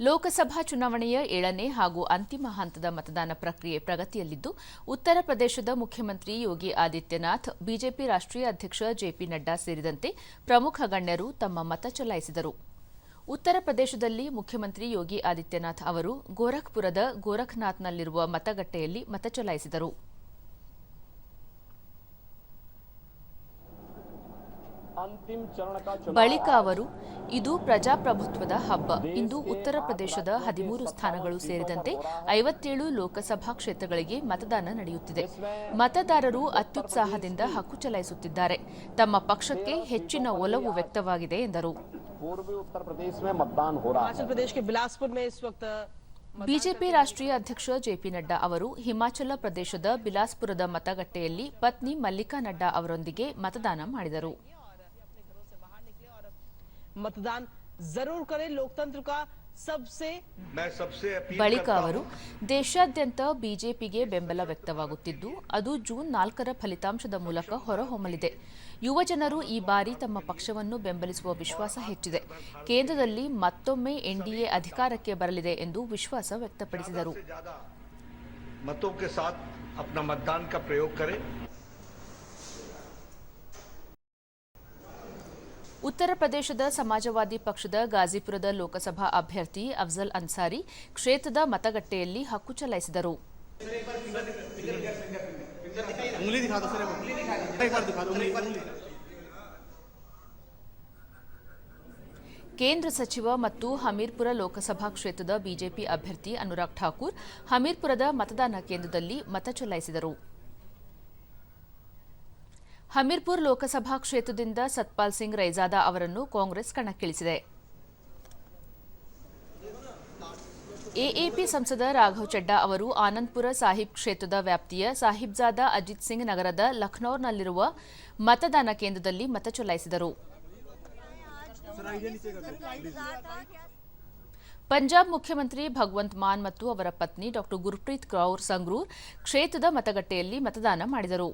ಲೋಕಸಭಾ ಚುನಾವಣೆಯ ಏಳನೇ ಹಾಗೂ ಅಂತಿಮ ಹಂತದ ಮತದಾನ ಪ್ರಕ್ರಿಯೆ ಪ್ರಗತಿಯಲ್ಲಿದ್ದು, ಉತ್ತರ ಪ್ರದೇಶದ ಮುಖ್ಯಮಂತ್ರಿ ಯೋಗಿ ಆದಿತ್ಯನಾಥ್, ಬಿಜೆಪಿ ರಾಷ್ಟ್ರೀಯ ಅಧ್ಯಕ್ಷ ಜೆಪಿ ನಡ್ಡಾ ಸೇರಿದಂತೆ ಪ್ರಮುಖ ಗಣ್ಯರು ತಮ್ಮ ಮತ ಚಲಾಯಿಸಿದರು. ಉತ್ತರ ಪ್ರದೇಶದಲ್ಲಿ ಮುಖ್ಯಮಂತ್ರಿ ಯೋಗಿ ಆದಿತ್ಯನಾಥ್ ಅವರು ಗೋರಖ್ಪುರದ ಗೋರಖ್ನಾಥ್ನಲ್ಲಿರುವ ಮತಗಟ್ಟೆಯಲ್ಲಿ ಮತ ಚಲಾಯಿಸಿದರು. ಬಳಿಕ ಅವರು ಇದು ಪ್ರಜಾಪ್ರಭುತ್ವದ ಹಬ್ಬ. ಇಂದು ಉತ್ತರ ಪ್ರದೇಶದ ಹದಿಮೂರು ಸ್ಥಾನಗಳು ಸೇರಿದಂತೆ ಐವತ್ತೇಳು ಲೋಕಸಭಾ ಕ್ಷೇತ್ರಗಳಿಗೆ ಮತದಾನ ನಡೆಯುತ್ತಿದೆ. ಮತದಾರರು ಅತ್ಯುತ್ಸಾಹದಿಂದ ಹಕ್ಕು ಚಲಾಯಿಸುತ್ತಿದ್ದಾರೆ. ತಮ್ಮ ಪಕ್ಷಕ್ಕೆ ಹೆಚ್ಚಿನ ಒಲವು ವ್ಯಕ್ತವಾಗಿದೆ ಎಂದರು. ಬಿಜೆಪಿ ರಾಷ್ಟ್ರೀಯ ಅಧ್ಯಕ್ಷ ಜೆಪಿ ನಡ್ಡಾ ಅವರು ಹಿಮಾಚಲ ಪ್ರದೇಶದ ಬಿಲಾಸ್ಪುರದ ಮತಗಟ್ಟೆಯಲ್ಲಿ ಪತ್ನಿ ಮಲ್ಲಿಕಾ ನಡ್ಡಾ ಅವರೊಂದಿಗೆ ಮತದಾನ ಮಾಡಿದರು. मतदान जरूर करें लोकतंत्र का सबसे मैं सबसे अपील ಬಳಿಕ करता ಅವರು ದೇಶಾದ್ಯಂತ ಬಿಜೆಪಿಗೆ ಬೆಂಬಲ ವ್ಯಕ್ತವಾಗುತ್ತಿದ್ದು ಅದು ಜೂನ್ ನಾಲ್ಕರ ಫಲಿತಾಂಶದ ಮೂಲಕ ಹೊರಹೊಮ್ಮಲಿದೆ ಯುವಜನರು ಈ ಬಾರಿ ತಮ್ಮ ಪಕ್ಷವನ್ನು ಬೆಂಬಲಿಸುವ ವಿಶ್ವಾಸ ಹೆಚ್ಚಿದೆ ಕೇಂದ್ರದಲ್ಲಿ ಮತ್ತೊಮ್ಮೆ ಎನ್ಡಿಎ ಅಧಿಕಾರಕ್ಕೆ ಬರಲಿದೆ ಎಂದು ವಿಶ್ವಾಸ ವ್ಯಕ್ತಪಡಿಸಿದರು ಉತ್ತರ ಪ್ರದೇಶದ ಸಮಾಜವಾದಿ ಪಕ್ಷದ ಗಾಜಿಪುರದ ಲೋಕಸಭಾ ಅಭ್ಯರ್ಥಿ ಅಫ್ಜಲ್ ಅನ್ಸಾರಿ ಕ್ಷೇತ್ರದ ಮತಗಟ್ಟೆಯಲ್ಲಿ ಹಕ್ಕು ಚಲಾಯಿಸಿದರು. ಕೇಂದ್ರ ಸಚಿವ ಮತ್ತು ಹಮೀರ್ಪುರ ಲೋಕಸಭಾ ಕ್ಷೇತ್ರದ ಬಿಜೆಪಿ ಅಭ್ಯರ್ಥಿ ಅನುರಾಗ್ ಠಾಕೂರ್ ಹಮೀರ್ಪುರದ ಮತದಾನ ಕೇಂದ್ರದಲ್ಲಿ ಮತ ಚಲಾಯಿಸಿದರು. ಹಮೀರ್ಪುರ್ ಲೋಕಸಭಾ ಕ್ಷೇತ್ರದಿಂದ ಸತ್ಪಾಲ್ ಸಿಂಗ್ ರೈಜಾದಾ ಅವರನ್ನು ಕಾಂಗ್ರೆಸ್ ಕಣಕ್ಕಿಳಿಸಿದೆ. ಎಎಪಿ ಸಂಸದ ರಾಘವ್ ಚಡ್ಡಾ ಅವರು ಆನಂದ್ಪುರ ಸಾಹಿಬ್ ಕ್ಷೇತ್ರದ ವ್ಯಾಪ್ತಿಯ ಸಾಹಿಬ್ಜಾದಾ ಅಜಿತ್ ಸಿಂಗ್ ನಗರದ ಲಖನೌರ್ನಲ್ಲಿರುವ ಮತದಾನ ಕೇಂದ್ರದಲ್ಲಿ ಮತ ಚಲಾಯಿಸಿದರು. ಪಂಜಾಬ್ ಮುಖ್ಯಮಂತ್ರಿ ಭಗವಂತ್ ಮಾನ್ ಮತ್ತು ಅವರ ಪತ್ನಿ ಡಾ ಗುರ್ಪ್ರೀತ್ ಕೌರ್ ಸಂಗ್ರೂರ್ ಕ್ಷೇತ್ರದ ಮತಗಟ್ಟೆಯಲ್ಲಿ ಮತದಾನ ಮಾಡಿದರು.